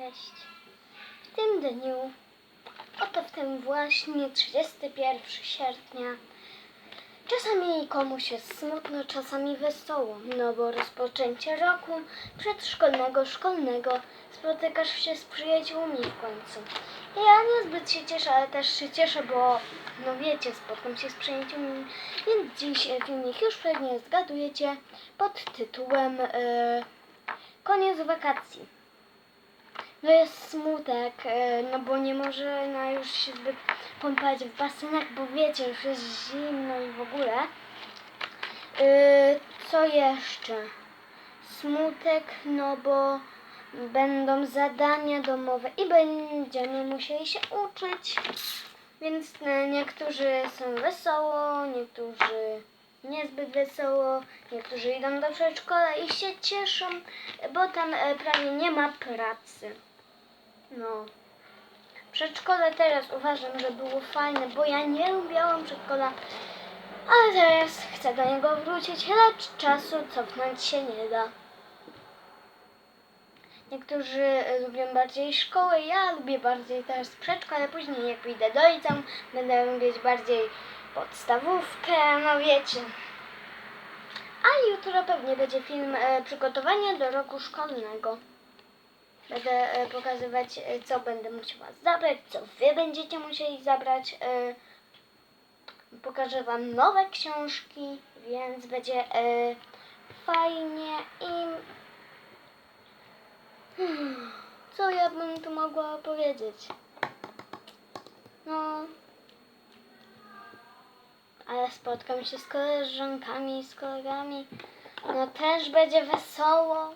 Cześć. W tym dniu, oto w tym właśnie 31 sierpnia, czasami komuś jest smutno, czasami wesoło, no bo rozpoczęcie roku przedszkolnego, szkolnego, spotykasz się z przyjaciółmi w końcu. Ja niezbyt się cieszę, ale też się cieszę, bo no wiecie, spotkam się z przyjaciółmi, więc dziś filmik już pewnie zgadujecie pod tytułem e, Koniec wakacji. No jest smutek, e, no bo nie można już się zbyt kąpać w basenach, bo wiecie, już jest zimno i w ogóle. E, Co jeszcze? Smutek, no bo będą zadania domowe i będziemy musieli się uczyć. Więc e, niektórzy są wesoło, niektórzy niezbyt wesoło, niektórzy idą do przedszkola i się cieszą, bo tam prawie nie ma pracy. No. Przedszkole teraz uważam, że było fajne, bo ja nie lubiałam przedszkola, ale teraz chcę do niego wrócić, lecz czasu cofnąć się nie da. Niektórzy e, lubią bardziej szkołę, ja lubię bardziej teraz przedszkole, później jak pójdę do liceum, będę lubić bardziej podstawówkę, no wiecie. A jutro pewnie będzie film e, przygotowania do roku szkolnego. Będę e, pokazywać, e, co będę musiała zabrać, co wy będziecie musieli zabrać. E, pokażę wam nowe książki, więc będzie fajnie i co ja bym tu mogła powiedzieć? No, ale spotkam się z koleżankami, z kolegami. No też będzie wesoło.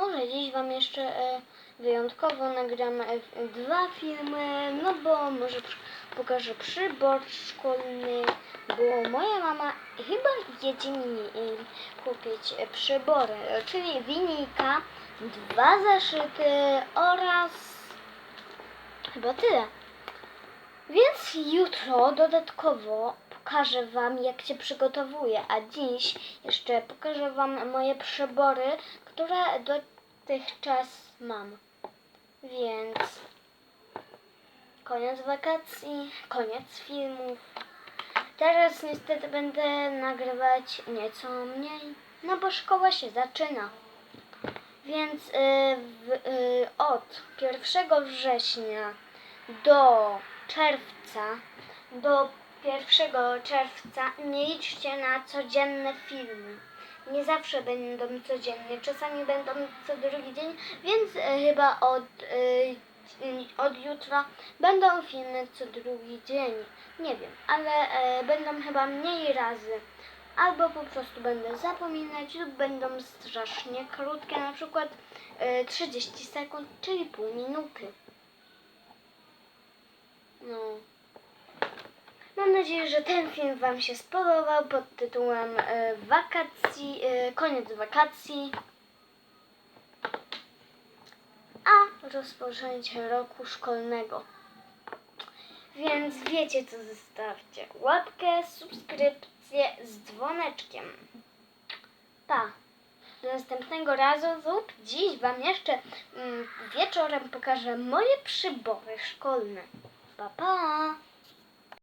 Może dziś Wam jeszcze e, wyjątkowo nagram e, dwa filmy, no bo może pokażę przybor szkolny, bo moja mama chyba jedzie mi e, kupić przybory, czyli linijka, dwa zaszyty oraz chyba tyle. Więc jutro dodatkowo pokażę Wam, jak się przygotowuję, a dziś jeszcze pokażę Wam moje przybory, które dotychczas mam. Więc koniec wakacji, koniec filmów. Teraz niestety będę nagrywać nieco mniej, no bo szkoła się zaczyna. Więc y, y, od 1 września do czerwca, do 1 czerwca nie liczcie na codzienne filmy. Nie zawsze będą codziennie, czasami będą co drugi dzień, więc e, chyba od, e, od jutra będą filmy co drugi dzień. Nie wiem, ale e, będą chyba mniej razy. Albo po prostu będę zapominać lub będą strasznie krótkie, na przykład e, 30 sekund, czyli pół minuty. No. Mam nadzieję, że ten film Wam się spodobał pod tytułem e, Wakacji, e, koniec wakacji. A rozpoczęcie roku szkolnego. Więc wiecie co zostawcie. Łapkę, subskrypcję z dzwoneczkiem. Pa. Do następnego razu lub dziś Wam jeszcze mm, wieczorem pokażę moje przybory szkolne. Pa, pa!